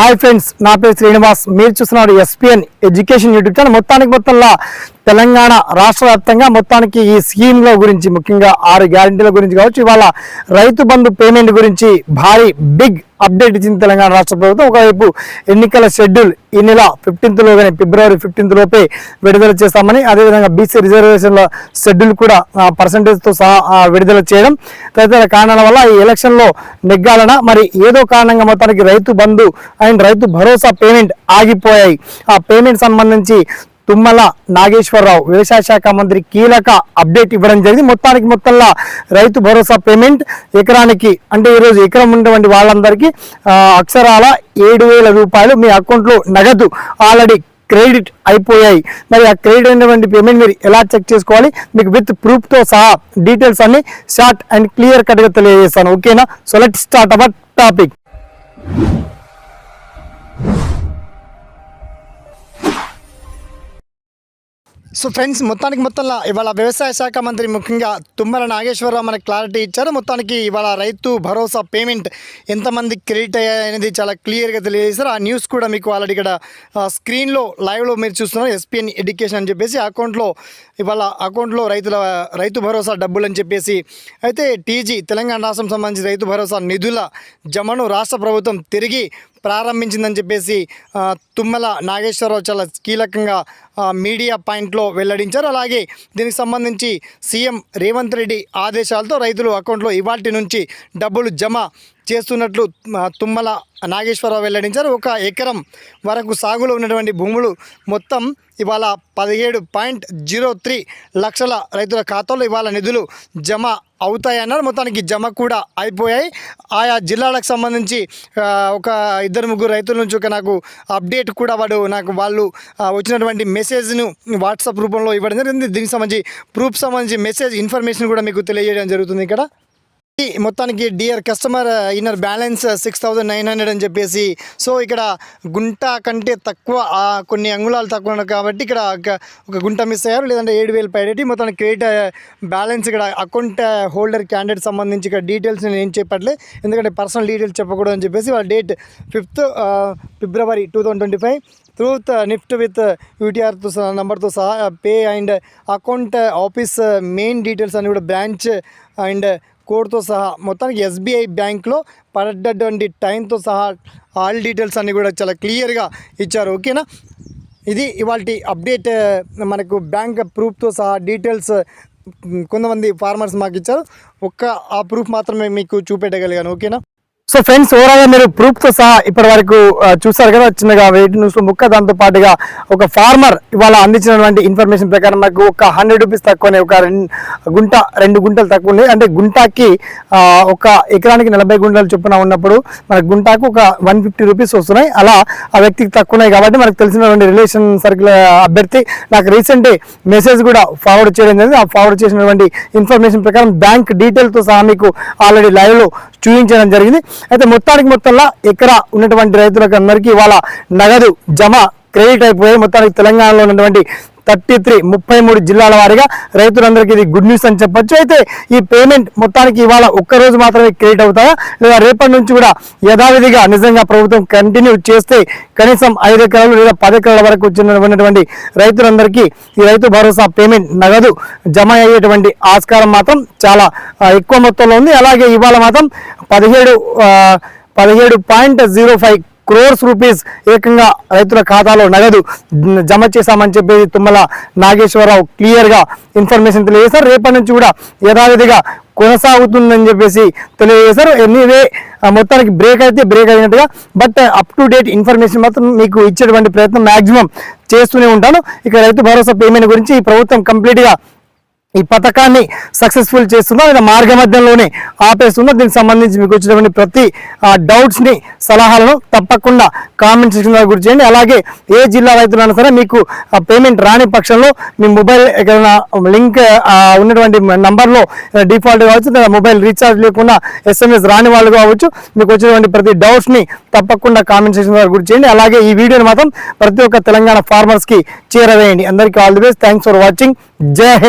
Hi friends నా పేరు శ్రీనివాస్. మీరు చూస్తున్నారు ఎస్పీఎన్ ఎడ్యుకేషన్ యూట్యూబ్ ఛానల్. మొత్తానికి మొత్తంలో తెలంగాణ రాష్ట్ర వ్యాప్తంగా మొత్తానికి ఈ స్కీమ్ల గురించి ముఖ్యంగా ఆరు గ్యారంటీల గురించి కావచ్చు ఇవాళ రైతు బంధు పేమెంట్ గురించి భారీ బిగ్ అప్డేట్ ఇచ్చింది తెలంగాణ రాష్ట్ర ప్రభుత్వం. ఒకవైపు ఎన్నికల షెడ్యూల్ ఈ నెల ఫిఫ్టీన్త్ లోగానే ఫిబ్రవరి ఫిఫ్టీన్త్ లోపే విడుదల చేస్తామని అదేవిధంగా బీసీ రిజర్వేషన్ల షెడ్యూల్ కూడా పర్సంటేజ్తో సహా విడుదల చేయడం. తదితర కారణాల వల్ల ఈ ఎలక్షన్లో నెగ్గాలన? మరి ఏదో కారణంగా మొత్తానికి రైతు బంధు అండ్ రైతు భరోసా పేమెంట్ ఆగిపోయాయి. ఆ పేమెంట్ సంబంధించి తుమ్మల నాగేశ్వరరావు వ్యవసాయ శాఖ మంత్రి కీలక అప్డేట్ ఇవ్వడం జరిగింది. మొత్తానికి మొత్తంలో రైతు భరోసా పేమెంట్ ఎకరానికి అంటే ఈరోజు ఎకరం ఉన్నటువంటి వాళ్ళందరికీ అక్షరాల ఏడు వేల రూపాయలు మీ అకౌంట్లో నగదు ఆల్రెడీ క్రెడిట్ అయిపోయాయి. మరి ఆ క్రెడిట్ అయినటువంటి పేమెంట్ మీరు ఎలా చెక్ చేసుకోవాలి? మీకు విత్ ప్రూఫ్తో సహా డీటెయిల్స్ అన్ని షార్ట్ అండ్ క్లియర్ కట్గా తెలియజేస్తాను. ఓకేనా? So let start our topic so friends మొత్తానికి మొత్తంలో ఇవాళ వ్యవసాయ శాఖ మంత్రి ముఖ్యంగా తుమ్మల నాగేశ్వరరావు మనకు క్లారిటీ ఇచ్చారు. మొత్తానికి ఇవాళ రైతు భరోసా పేమెంట్ ఎంతమంది క్రెడిట్ అయ్యాయనేది చాలా క్లియర్గా తెలియజేశారు. ఆ న్యూస్ కూడా మీకు ఆల్రెడీ ఇక్కడ స్క్రీన్లో లైవ్లో మీరు చూస్తున్నారు. ఎస్పీఎన్ ఎడ్యుకేషన్ అని చెప్పేసి అకౌంట్లో ఇవాళ అకౌంట్లో రైతుల రైతు భరోసా డబ్బులు అని చెప్పేసి అయితే టీజీ తెలంగాణ రాష్ట్రం సంబంధించి రైతు భరోసా నిధుల జమను రాష్ట్ర ప్రభుత్వం తిరిగి ప్రారంభించిందని చెప్పేసి తుమ్మల నాగేశ్వరరావు చాలా కీలకంగా మీడియా పాయింట్లో వెల్లడించారు. అలాగే దీనికి సంబంధించి సీఎం రేవంత్ రెడ్డి ఆదేశాలతో రైతులు అకౌంట్లో ఇవాటి నుంచి డబ్బులు జమ చేస్తున్నట్లు తుమ్మల నాగేశ్వరరావు వెల్లడించారు. ఒక ఎకరం వరకు సాగులో ఉన్నటువంటి భూములు మొత్తం ఇవాళ పదిహేడు పాయింట్ జీరో త్రీ లక్షల రైతుల ఖాతాలో ఇవాళ నిధులు జమ అవుతాయన్నారు. మొత్తానికి జమ కూడా అయిపోయాయి. ఆయా జిల్లాలకు సంబంధించి ఒక ఇద్దరు ముగ్గురు రైతుల నుంచి ఒక నాకు అప్డేట్ కూడా వాడు నాకు వాళ్ళు వచ్చినటువంటి మెసేజ్ను వాట్సాప్ రూపంలో ఇవ్వడం జరిగింది. దీనికి సంబంధించి ప్రూఫ్ సంబంధించి మెసేజ్ ఇన్ఫర్మేషన్ కూడా మీకు తెలియజేయడం జరుగుతుంది ఇక్కడ. మొత్తానికి dear customer inner balance six thousand nine hundred అని చెప్పేసి సో ఇక్కడ గుంట కంటే తక్కువ కొన్ని అంగుళాలు తక్కువ ఉన్నాయి కాబట్టి ఇక్కడ ఒక- ఒక గుంట మిస్ అయ్యారు. లేదంటే ఏడు వేలు పైడేటి మొత్తానికి క్రెడిట్ బ్యాలెన్స్ ఇక్కడ అకౌంట్ హోల్డర్ క్యాండిడేట్ సంబంధించి ఇక్కడ డీటెయిల్స్ నేను ఏం చెప్పట్లే ఎందుకంటే పర్సనల్ డీటెయిల్స్ చెప్పకూడదు అని చెప్పేసి వాళ్ళ date fifth February two thousand twenty five. Through NEFT with యూటీఆర్తో నెంబర్తో సహా pay and account office main details అని కూడా బ్రాంచ్ అండ్ కోడ్తో సహా మొత్తానికి ఎస్బీఐ బ్యాంక్లో పడ్డటువంటి టైంతో సహా ఆల్ డీటెయిల్స్ అన్నీ కూడా చాలా క్లియర్గా ఇచ్చారు. ఓకేనా? ఇది ఇవాళ అప్డేట్ మనకు బ్యాంక్ ప్రూఫ్తో సహా డీటెయిల్స్ కొంతమంది ఫార్మర్స్ మాకు ఇచ్చారు. ఒక్క ఆ ప్రూఫ్ మాత్రమే మీకు చూపెట్టగలిగాను. ఓకేనా? సో ఫ్రెండ్స్ ఓవరాల్గా మీరు ప్రూఫ్తో సహా ఇప్పటి వరకు చూసారు కదా చిన్నగా వెయిట్ న్యూస్ ముక్క దాంతో పాటుగా ఒక ఫార్మర్ ఇవాళ అందించినటువంటి ఇన్ఫర్మేషన్ ప్రకారం నాకు ఒక హండ్రెడ్ రూపీస్ తక్కువనే ఒక రెండు గుంట రెండు గుంటలు తక్కువ ఉన్నాయి. అంటే గుంటాకి ఒక ఎకరానికి నలభై గుంటలు చొప్పున ఉన్నప్పుడు మనకు గుంటాకు ఒక వన్ ఫిఫ్టీ రూపీస్ వస్తున్నాయి. అలా ఆ వ్యక్తికి తక్కువ ఉన్నాయి కాబట్టి మనకు తెలిసినటువంటి రిలేషన్ సర్కిల్ అభ్యర్థి నాకు రీసెంట్ మెసేజ్ కూడా ఫార్వర్డ్ చేయడం జరిగింది. ఆ ఫార్వర్డ్ చేసినటువంటి ఇన్ఫర్మేషన్ ప్రకారం బ్యాంక్ డీటెయిల్తో సహా మీకు ఆల్రెడీ లైవ్లో చూపించడం జరిగింది. అయితే మొత్తానికి మొత్తంలో ఇక్కడ ఉన్నటువంటి రైతులకు అందరికీ ఇవాళ నగదు జమ క్రెడిట్ అయిపోయి మొత్తానికి తెలంగాణలో ఉన్నటువంటి థర్టీ త్రీ ముప్పై మూడు జిల్లాల వారీగా రైతులందరికీ ఇది గుడ్ న్యూస్ అని చెప్పొచ్చు. అయితే ఈ పేమెంట్ మొత్తానికి ఇవాళ ఒక్క రోజు మాత్రమే క్రెడిట్ అవుతాయా? లేదా రేపటి నుంచి కూడా యథావిధిగా నిజంగా ప్రభుత్వం కంటిన్యూ చేస్తే కనీసం ఐదు ఎకరాలు లేదా పది ఎకరాల వరకు ఉన్నటువంటి రైతులందరికీ ఈ రైతు భరోసా పేమెంట్ నగదు జమ అయ్యేటువంటి ఆస్కారం మాత్రం చాలా ఎక్కువ మొత్తంలో ఉంది. అలాగే ఇవాళ మాత్రం పదిహేడు పదిహేడు point zero five crores rupees ఏకంగా రైతుల ఖాతాలో నగదు జమ చేశామని చెప్పేసి తుమ్మల నాగేశ్వరరావు క్లియర్గా ఇన్ఫర్మేషన్ తెలియజేశారు. రేపటి నుంచి కూడా యథావిధిగా కొనసాగుతుందని చెప్పేసి తెలియజేశారు. ఎనీవే మొత్తానికి బ్రేక్ అయితే బ్రేక్ అయినట్టుగా but up to date information మాత్రం మీకు ఇచ్చేటువంటి ప్రయత్నం మ్యాక్సిమం చేస్తూనే ఉంటాను. ఇక రైతు భరోసా పేమెంట్ గురించి ప్రభుత్వం కంప్లీట్గా ఈ పథకాన్ని సక్సెస్ఫుల్ చేస్తుందో లేదా మార్గ మధ్యంలోనే ఆపేస్తుందో? దీనికి సంబంధించి మీకు వచ్చినటువంటి ప్రతి డౌట్స్ని సలహాలను తప్పకుండా కామెంట్ సెక్షన్ ద్వారా గుర్తు చేయండి. అలాగే ఏ జిల్లా రైతులైనా సరే మీకు పేమెంట్ రాని పక్షంలో మీ మొబైల్ ఎక్కడైనా లింక్ ఉన్నటువంటి నంబర్లో డిఫాల్ట్ కావచ్చు లేదా మొబైల్ రీఛార్జ్ లేకుండా ఎస్ఎంఎస్ రాని వాళ్ళు కావచ్చు మీకు వచ్చినటువంటి ప్రతి డౌట్స్ని తప్పకుండా కామెంట్ సెక్షన్ ద్వారా గుర్తు చేయండి. అలాగే ఈ వీడియోని మాత్రం ప్రతి ఒక్క తెలంగాణ ఫార్మర్స్కి చేరవేయండి. అందరికీ all the best thanks for watching జై